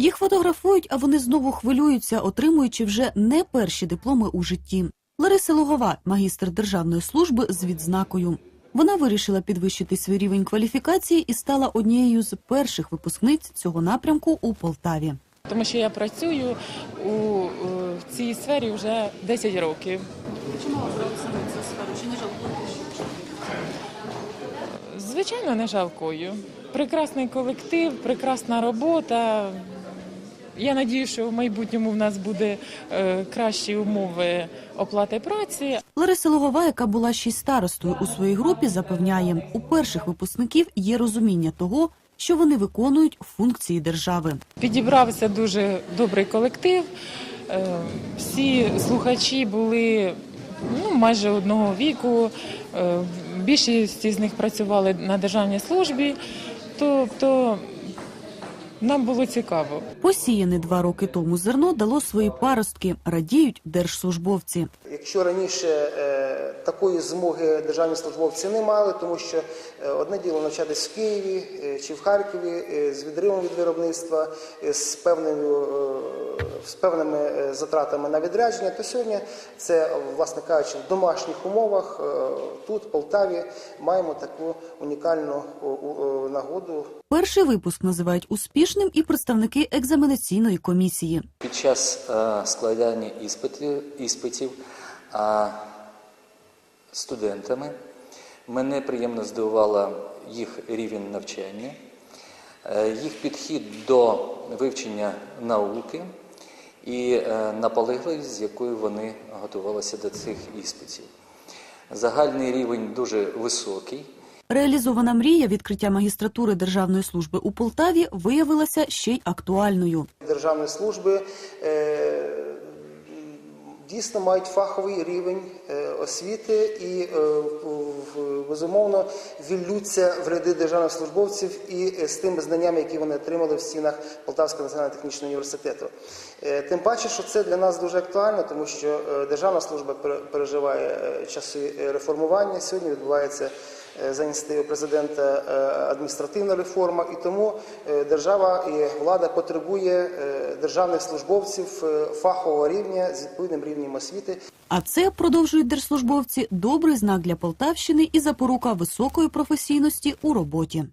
Їх фотографують, а вони знову хвилюються, отримуючи вже не перші дипломи у житті. Лариса Лугова, магістр державної служби з відзнакою. Вона вирішила підвищити свій рівень кваліфікації і стала однією з перших випускниць цього напрямку у Полтаві. Тому що я працюю у, у цій сфері вже 10 років. Чому обрали саме цю сферу? Чи не жалкуєте? Звичайно, не жалкую. Прекрасний колектив, прекрасна робота. Я надію, що в майбутньому в нас буде е, кращі умови оплати праці. Лариса Лугова, яка була ще й старостою у своїй групі, запевняє, у перших випускників є розуміння того, що вони виконують функції держави. Підібрався дуже добрий колектив. Е, Всі слухачі були ну, майже одного віку. Е, Більшість з них працювали на державній службі, тобто нам було цікаво. Посіяне два роки тому зерно дало свої паростки, радіють держслужбовці. Якщо раніше е, такої змоги державні службовці не мали, тому що е, одне діло навчатись в Києві е, чи в Харкові е, з відривом від виробництва, е, з певною е, з певними е, затратами на відрядження, то сьогодні це, власне кажучи, в домашніх умовах е, тут, в Полтаві, маємо таку унікальну нагоду Перший випуск називають успішним і представники екзаменаційної комісії. Під час е, складання іспитів, іспитів студентами мене приємно здивувала їх рівень навчання, їх підхід до вивчення науки і е, наполегливість, з якою вони готувалися до цих іспитів. Загальний рівень дуже високий. Реалізована мрія відкриття магістратури державної служби у Полтаві виявилася ще й актуальною. державної служби е, дійсно мають фаховий рівень е, освіти і е, безумовно віллються в ряди державних службовців і е, з тими знаннями, які вони отримали в стінах Полтавського національного технічного університету. Е, Тим паче, що це для нас дуже актуально, тому що е, державна служба переживає часи реформування. Сьогодні відбувається за ініціативи президента е, адміністративна реформа, і тому е, держава і влада потребує е, державних службовців е, фахового рівня з відповідним рівнем освіти. А це продовжують держслужбовці добрий знак для Полтавщини і запорука високої професійності у роботі.